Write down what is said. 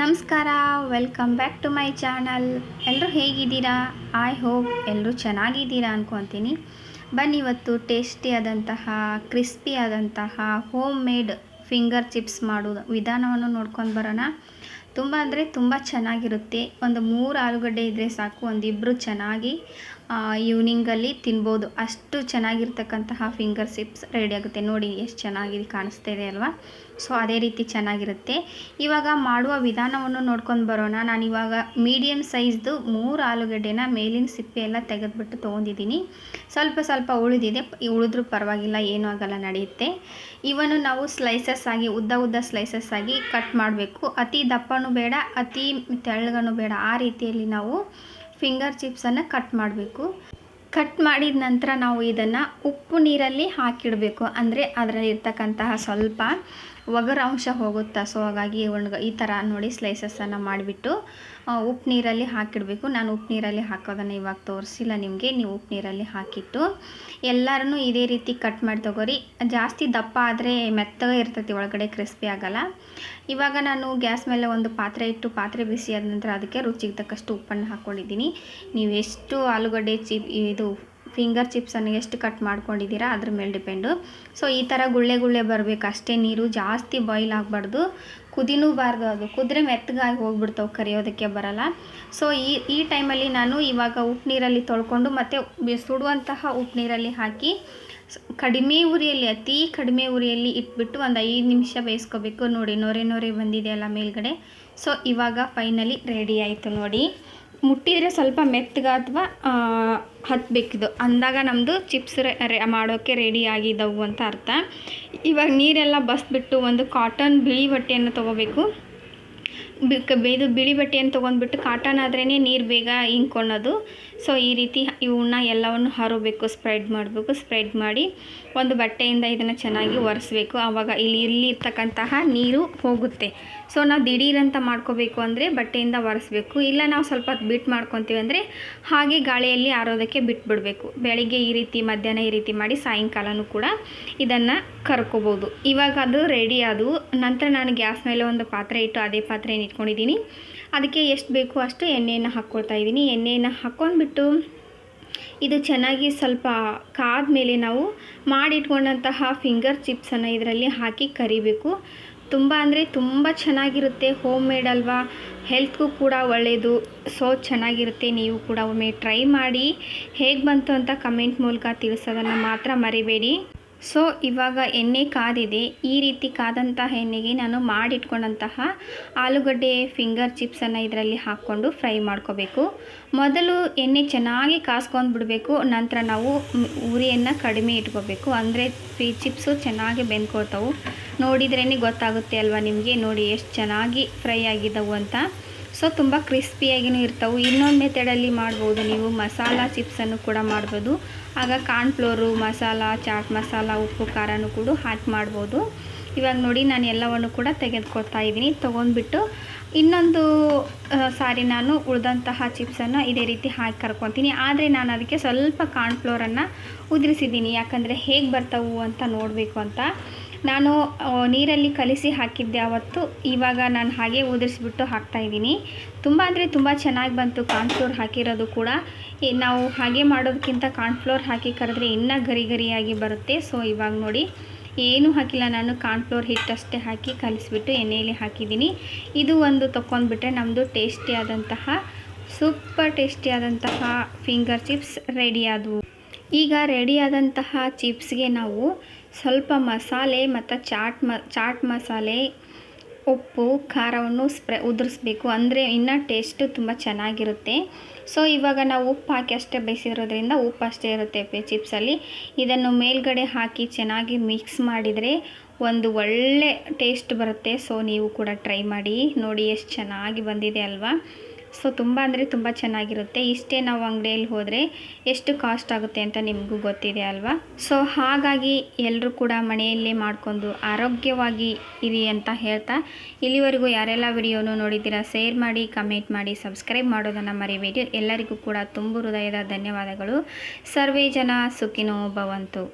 ನಮಸ್ಕಾರ welcome back to my channel ಎಲ್ಲರೂ ಹೇಗಿದ್ದೀರಾ? ಐ ಹೋಪ್ ಎಲ್ಲರೂ ಚೆನ್ನಾಗಿದ್ದೀರಾ ಅಂದ್ಕೊತೀನಿ ಬನ್ನಿ ಇವತ್ತು ಟೇಸ್ಟಿ ಆದಂತಹ ಕ್ರಿಸ್ಪಿ ಆದಂತಹ ಹೋಮ್ ಮೇಡ್ ಫಿಂಗರ್ ಚಿಪ್ಸ್ ಮಾಡೋದು ವಿಧಾನವನ್ನು ನೋಡ್ಕೊಂಡು ಬರೋಣ. ತುಂಬ ಅಂದರೆ ತುಂಬ ಚೆನ್ನಾಗಿರುತ್ತೆ. ಒಂದು ಮೂರು ಆಲೂಗಡ್ಡೆ ಇದ್ದರೆ ಸಾಕು ಒಂದಿಬ್ಬರು ಚೆನ್ನಾಗಿ ಈವ್ನಿಂಗಲ್ಲಿ ತಿನ್ಬೋದು. ಅಷ್ಟು ಚೆನ್ನಾಗಿರ್ತಕ್ಕಂತಹ ಫಿಂಗರ್ ಸಿಪ್ಸ್ ರೆಡಿ ಆಗುತ್ತೆ. ನೋಡಿ, ಎಷ್ಟು ಚೆನ್ನಾಗಿ ಕಾಣಿಸ್ತಾ ಇದೆ ಅಲ್ವಾ? ಸೊ ಅದೇ ರೀತಿ ಚೆನ್ನಾಗಿರುತ್ತೆ. ಇವಾಗ ಮಾಡುವ ವಿಧಾನವನ್ನು ನೋಡ್ಕೊಂಡು ಬರೋಣ. ನಾನು ಇವಾಗ ಮೀಡಿಯಮ್ ಸೈಜ್ದು ಮೂರು ಆಲೂಗಡ್ಡೆನ ಮೇಲಿನ ಸಿಪ್ಪೆ ಎಲ್ಲ ತೆಗೆದುಬಿಟ್ಟು ತೊಗೊಂಡಿದ್ದೀನಿ. ಸ್ವಲ್ಪ ಸ್ವಲ್ಪ ಉಳಿದಿದೆ. ಉಳಿದ್ರೂ ಪರವಾಗಿಲ್ಲ, ಏನೂ ಆಗಲ್ಲ, ನಡೆಯುತ್ತೆ. ಇವನ್ನು ನಾವು ಸ್ಲೈಸಸ್ ಆಗಿ, ಉದ್ದ ಉದ್ದ ಸ್ಲೈಸಸ್ ಆಗಿ ಕಟ್ ಮಾಡಬೇಕು. ಅತಿ ದಪ್ಪನೂ ಬೇಡ, ಅತಿ ತೆಳ್ಳಗನೂ ಬೇಡ. ಆ ರೀತಿಯಲ್ಲಿ ನಾವು ಫಿಂಗರ್ ಚಿಪ್ಸನ್ನು ಕಟ್ ಮಾಡಬೇಕು. ಕಟ್ ಮಾಡಿದ ನಂತರ ನಾವು ಇದನ್ನು ಉಪ್ಪು ನೀರಲ್ಲಿ ಹಾಕಿಡಬೇಕು. ಅಂದರೆ ಅದರಲ್ಲಿ ಇರ್ತಕ್ಕಂತಹ ಸ್ವಲ್ಪ ಒಗರಂಶ ಹೋಗುತ್ತಾ? ಸೊ ಹಾಗಾಗಿ ಒಣಗ ಈ ಥರ ನೋಡಿ ಸ್ಲೈಸಸನ್ನು ಮಾಡಿಬಿಟ್ಟು ಉಪ್ಪು ನೀರಲ್ಲಿ ಹಾಕಿಡಬೇಕು. ನಾನು ಉಪ್ಪು ನೀರಲ್ಲಿ ಹಾಕೋದನ್ನು ಇವಾಗ ತೋರಿಸಿಲ್ಲ ನಿಮಗೆ. ನೀವು ಉಪ್ಪು ನೀರಲ್ಲಿ ಹಾಕಿಟ್ಟು ಎಲ್ಲರೂ ಇದೇ ರೀತಿ ಕಟ್ ಮಾಡಿ ತಗೋರಿ. ಜಾಸ್ತಿ ದಪ್ಪ ಆದರೆ ಮೆತ್ತಗೆ ಇರ್ತೈತಿ, ಒಳಗಡೆ ಕ್ರಿಸ್ಪಿ ಆಗೋಲ್ಲ. ಇವಾಗ ನಾನು ಗ್ಯಾಸ್ ಮೇಲೆ ಒಂದು ಪಾತ್ರೆ ಇಟ್ಟು, ಪಾತ್ರೆ ಬಿಸಿ ಆದ ನಂತರ ಅದಕ್ಕೆ ರುಚಿಗೆ ತಕ್ಕಷ್ಟು ಉಪ್ಪನ್ನು ಹಾಕ್ಕೊಂಡಿದ್ದೀನಿ ನೀವು ಎಷ್ಟು ಆಲೂಗಡ್ಡೆ, ಚಿ ಇದು ಫಿಂಗರ್ ಚಿಪ್ಸನ್ನು ಎಷ್ಟು ಕಟ್ ಮಾಡ್ಕೊಂಡಿದ್ದೀರಾ? ಅದ್ರ ಮೇಲೆ ಡಿಪೆಂಡು ಸೊ ಈ ಥರ ಗುಳ್ಳೆ ಗುಳ್ಳೆ ಬರಬೇಕು. ಅಷ್ಟೇ ನೀರು ಜಾಸ್ತಿ ಬಾಯ್ಲ್ ಆಗಬಾರ್ದು. ಕುದಿನೂ ಬಾರ್ದು ಅದು. ಕುದ್ರೆ ಮೆತ್ತಗಾಗಿ ಹೋಗ್ಬಿಡ್ತಾವೆ ಕರಿಯೋದಕ್ಕೆ ಬರಲ್ಲ. ಸೊ ಈ ಈ ಟೈಮಲ್ಲಿ ನಾನು ಇವಾಗ ಉಪ್ಪು ನೀರಲ್ಲಿ ತೊಳ್ಕೊಂಡು ಮತ್ತು ಸುಡುವಂತಹ ಉಪ್ಪು ನೀರಲ್ಲಿ ಹಾಕಿ ಕಡಿಮೆ ಉರಿಯಲ್ಲಿ, ಅತಿ ಕಡಿಮೆ ಉರಿಯಲ್ಲಿ ಇಟ್ಬಿಟ್ಟು ಒಂದು ಐದು ನಿಮಿಷ ಬೇಯಿಸ್ಕೋಬೇಕು. ನೋಡಿ, ನೊರೆ ನೊರೆ ಬಂದಿದೆಯಲ್ಲ ಮೇಲ್ಗಡೆ. ಸೊ ಇವಾಗ ಫೈನಲಿ ರೆಡಿ ಆಯಿತು ನೋಡಿ. ಮುಟ್ಟಿದರೆ ಸ್ವಲ್ಪ ಮೆತ್ತಗ ಅಥವಾ ಹತ್ತಬೇಕಿದು ಅಂದಾಗ ನಮ್ಮದು ಚಿಪ್ಸ್ ರೆ ಮಾಡೋಕ್ಕೆ ರೆಡಿ ಆಗಿದ್ದವು ಅಂತ ಅರ್ಥ. ಇವಾಗ ನೀರೆಲ್ಲ ಬಸ್ಬಿಟ್ಟು ಒಂದು ಕಾಟನ್ ಬಿಳಿ ಬಟ್ಟೆಯನ್ನು ತೊಗೋಬೇಕು. ಇದು ಬಿಳಿ ಬಟ್ಟೆಯನ್ನು ತೊಗೊಂಡ್ಬಿಟ್ಟು ಕಾಟನ್ ಆದ್ರೇ ನೀರು ಬೇಗ ಇಂಕೊಳೋದು ಸೊ ಈ ರೀತಿ ಇವನ್ನ ಎಲ್ಲವನ್ನು ಹರಬೇಕು ಸ್ಪ್ರೆಡ್ ಮಾಡಬೇಕು ಸ್ಪ್ರೆಡ್ ಮಾಡಿ ಒಂದು ಬಟ್ಟೆಯಿಂದ ಇದನ್ನು ಚೆನ್ನಾಗಿ ಒರೆಸ್ಬೇಕು. ಆವಾಗ ಇಲ್ಲಿ ಇಲ್ಲಿ ಇರ್ತಕ್ಕಂತಹ ನೀರು ಹೋಗುತ್ತೆ. ಸೊ ನಾವು ದಿಢೀರಂತ ಮಾಡ್ಕೋಬೇಕು ಅಂದರೆ ಬಟ್ಟೆಯಿಂದ ಒರೆಸ್ಬೇಕು. ಇಲ್ಲ ನಾವು ಸ್ವಲ್ಪ ಬಿಟ್ಟು ಮಾಡ್ಕೊತೀವಿ ಅಂದರೆ ಹಾಗೆ ಗಾಳಿಯಲ್ಲಿ ಆರೋದಕ್ಕೆ ಬಿಟ್ಬಿಡಬೇಕು. ಬೆಳಿಗ್ಗೆ ಈ ರೀತಿ, ಮಧ್ಯಾಹ್ನ ಈ ರೀತಿ ಮಾಡಿ ಸಾಯಂಕಾಲನೂ ಕೂಡ ಇದನ್ನು ಕರ್ಕೋಬೋದು. ಇವಾಗ ಅದು ರೆಡಿ ಆದವು ನಂತರ ನಾನು ಗ್ಯಾಸ್ ಮೇಲೆ ಒಂದು ಪಾತ್ರೆ ಇಟ್ಟು ಅದೇ ಪಾತ್ರೆ ಇಟ್ಕೊಂಡಿದ್ದೀನಿ. ಅದಕ್ಕೆ ಎಷ್ಟು ಬೇಕು ಅಷ್ಟು ಎಣ್ಣೆಯನ್ನು ಹಾಕ್ಕೊಳ್ತಾ ಇದ್ದೀನಿ. ಎಣ್ಣೆಯನ್ನು ಹಾಕ್ಕೊಂಡ್ಬಿಟ್ಟು ಇದು ಚೆನ್ನಾಗಿ ಸ್ವಲ್ಪ ಕಾದ ಮೇಲೆ ನಾವು ಮಾಡಿಟ್ಕೊಂಡಂತಹ ಫಿಂಗರ್ ಚಿಪ್ಸನ್ನು ಇದರಲ್ಲಿ ಹಾಕಿ ಕರಿಬೇಕು. ತುಂಬ ಅಂದರೆ ತುಂಬ ಚೆನ್ನಾಗಿರುತ್ತೆ. ಹೋಮ್ ಮೇಡ್ ಅಲ್ವಾ? ಹೆಲ್ತ್ಗೂ ಕೂಡ ಒಳ್ಳೆಯದು ಸೊ, ಚೆನ್ನಾಗಿರುತ್ತೆ. ನೀವು ಕೂಡ ಒಮ್ಮೆ ಟ್ರೈ ಮಾಡಿ. ಹೇಗೆ ಬಂತು ಅಂತ ಕಮೆಂಟ್ ಮೂಲಕ ತಿಳಿಸೋದನ್ನು ಮಾತ್ರ ಮರಿಬೇಡಿ. ಸೊ, ಇವಾಗ ಎಣ್ಣೆ ಕಾದಿದೆ. ಈ ರೀತಿ ಕಾದಂತಹ ಎಣ್ಣೆಗೆ ನಾನು ಮಾಡಿಟ್ಕೊಂಡಂತಹ ಆಲೂಗಡ್ಡೆ, ಫಿಂಗರ್ ಚಿಪ್ಸನ್ನು ಇದರಲ್ಲಿ ಹಾಕ್ಕೊಂಡು ಫ್ರೈ ಮಾಡ್ಕೋಬೇಕು. ಮೊದಲು ಎಣ್ಣೆ ಚೆನ್ನಾಗಿ ಕಾಸ್ಕೊಂಡು ಬಿಡಬೇಕು. ನಂತರ ನಾವು ಉರಿಯನ್ನು ಕಡಿಮೆ ಇಟ್ಕೋಬೇಕು. ಅಂದರೆ ಈ ಚಿಪ್ಸು ಚೆನ್ನಾಗಿ ಬೆಂದ್ಕೊಳ್ತಾವೆ. ನೋಡಿದ್ರೇ ಗೊತ್ತಾಗುತ್ತೆ ಅಲ್ವಾ ನಿಮಗೆ? ನೋಡಿ, ಎಷ್ಟು ಚೆನ್ನಾಗಿ ಫ್ರೈ ಆಗಿದ್ದವು ಅಂತ. ಸೊ, ತುಂಬ ಕ್ರಿಸ್ಪಿಯಾಗಿಯೂ ಇರ್ತವೆ. ಇನ್ನೊಂದು ಮೆಥಡಲ್ಲಿ ಮಾಡ್ಬೋದು ನೀವು. ಮಸಾಲ ಚಿಪ್ಸನ್ನು ಕೂಡ ಮಾಡ್ಬೋದು. ಆಗ ಕಾರ್ನ್ಫ್ಲೋರು ಮಸಾಲ ಚಾಟ್ ಮಸಾಲ, ಉಪ್ಪು, ಖಾರನೂ ಕೂಡ ಹಾಕಿ ಮಾಡ್ಬೋದು. ಇವಾಗ ನೋಡಿ, ನಾನು ಎಲ್ಲವನ್ನು ಕೂಡ ತೆಗೆದುಕೊಳ್ತಾ ಇದ್ದೀನಿ. ತೊಗೊಂಡ್ಬಿಟ್ಟು ಇನ್ನೊಂದು ಸಾರಿ ನಾನು ಉಳಿದಂತಹ ಚಿಪ್ಸನ್ನು ಇದೇ ರೀತಿ ಹಾಕಿ ಕರ್ಕೊತೀನಿ. ಆದರೆ ನಾನು ಅದಕ್ಕೆ ಸ್ವಲ್ಪ ಕಾರ್ನ್ಫ್ಲೋರನ್ನು ಉದುರಿಸಿದ್ದೀನಿ. ಯಾಕಂದರೆ ಹೇಗೆ ಬರ್ತಾವು ಅಂತ ನೋಡಬೇಕು ಅಂತ. ನಾನು ನೀರಲ್ಲಿ ಕಲಿಸಿ ಹಾಕಿದ್ದೆ ಅವತ್ತು. ಇವಾಗ ನಾನು ಹಾಗೆ ಉದುರಿಸ್ಬಿಟ್ಟು ಹಾಕ್ತಾಯಿದ್ದೀನಿ ತುಂಬ ಅಂದರೆ ತುಂಬ ಚೆನ್ನಾಗಿ ಬಂತು ಕಾರ್ನ್ಫ್ಲೋರ್ ಹಾಕಿರೋದು ಕೂಡ. ನಾವು ಹಾಗೆ ಮಾಡೋದಕ್ಕಿಂತ ಕಾರ್ನ್ಫ್ಲೋರ್ ಹಾಕಿ ಕರೆದ್ರೆ ಇನ್ನೂ ಗರಿ ಗರಿಯಾಗಿ ಬರುತ್ತೆ. ಸೊ, ಇವಾಗ ನೋಡಿ. ಏನೂ ಹಾಕಿಲ್ಲ. ನಾನು ಕಾರ್ನ್ಫ್ಲೋರ್ ಹಿಟ್ಟಷ್ಟೇ ಹಾಕಿ ಕಲಿಸ್ಬಿಟ್ಟು ಎಣ್ಣೆಯಲ್ಲಿ ಹಾಕಿದ್ದೀನಿ. ಇದು ಒಂದು ತೊಗೊಂಡ್ಬಿಟ್ರೆ ನಮ್ಮದು ಟೇಸ್ಟಿಯಾದಂತಹ, ಸೂಪರ್ ಟೇಸ್ಟಿಯಾದಂತಹ ಫಿಂಗರ್ ಚಿಪ್ಸ್ ರೆಡಿಯಾದವು ಈಗ ರೆಡಿಯಾದಂತಹ ಚಿಪ್ಸ್ಗೆ ನಾವು ಸ್ವಲ್ಪ ಮಸಾಲೆ ಮತ್ತು ಚಾಟ್ ಮ, ಚಾಟ್ ಮಸಾಲೆ, ಉಪ್ಪು, ಖಾರವನ್ನು ಸ್ಪ್ರೆ ಉದುರಿಸ್ಬೇಕು. ಅಂದರೆ ಇನ್ನೂ ಟೇಸ್ಟು ತುಂಬ ಚೆನ್ನಾಗಿರುತ್ತೆ. ಸೊ ಇವಾಗ ನಾವು ಉಪ್ಪು ಹಾಕಿ ಅಷ್ಟೇ ಬೇಯಿಸಿರೋದ್ರಿಂದ ಉಪ್ಪು ಅಷ್ಟೇ ಇರುತ್ತೆ ಚಿಪ್ಸಲ್ಲಿ ಇದನ್ನು ಮೇಲ್ಗಡೆ ಹಾಕಿ ಚೆನ್ನಾಗಿ ಮಿಕ್ಸ್ ಮಾಡಿದರೆ ಒಂದು ಒಳ್ಳೆ ಟೇಸ್ಟ್ ಬರುತ್ತೆ. ಸೊ ನೀವು ಕೂಡ ಟ್ರೈ ಮಾಡಿ. ನೋಡಿ, ಎಷ್ಟು ಚೆನ್ನಾಗಿ ಬಂದಿದೆ ಅಲ್ವಾ? ಸೊ ತುಂಬ ಅಂದರೆ ತುಂಬ ಚೆನ್ನಾಗಿರುತ್ತೆ. ಇಷ್ಟೇ ನಾವು ಅಂಗಡಿಯಲ್ಲಿ ಹೋದರೆ ಎಷ್ಟು ಕಾಸ್ಟ್ ಆಗುತ್ತೆ ಅಂತ ನಿಮಗೂ ಗೊತ್ತಿದೆ ಅಲ್ವಾ? ಸೊ ಹಾಗಾಗಿ ಎಲ್ಲರೂ ಕೂಡ ಮನೆಯಲ್ಲೇ ಮಾಡಿಕೊಂಡು ಆರೋಗ್ಯವಾಗಿ ಇರಿ ಅಂತ ಹೇಳ್ತಾ ಇಲ್ಲಿವರೆಗೂ ಯಾರೆಲ್ಲ ವಿಡಿಯೋನು ನೋಡಿದ್ದೀರಾ ಶೇರ್ ಮಾಡಿ ಕಮೆಂಟ್ ಮಾಡಿ ಸಬ್ಸ್ಕ್ರೈಬ್ ಮಾಡೋದನ್ನು ಮರಿಬೇಡಿ. ಎಲ್ಲರಿಗೂ ಕೂಡ ತುಂಬ ಹೃದಯದ ಧನ್ಯವಾದಗಳು. ಸರ್ವೇ ಜನ ಸುಖಿನೋ ಭವಂತು.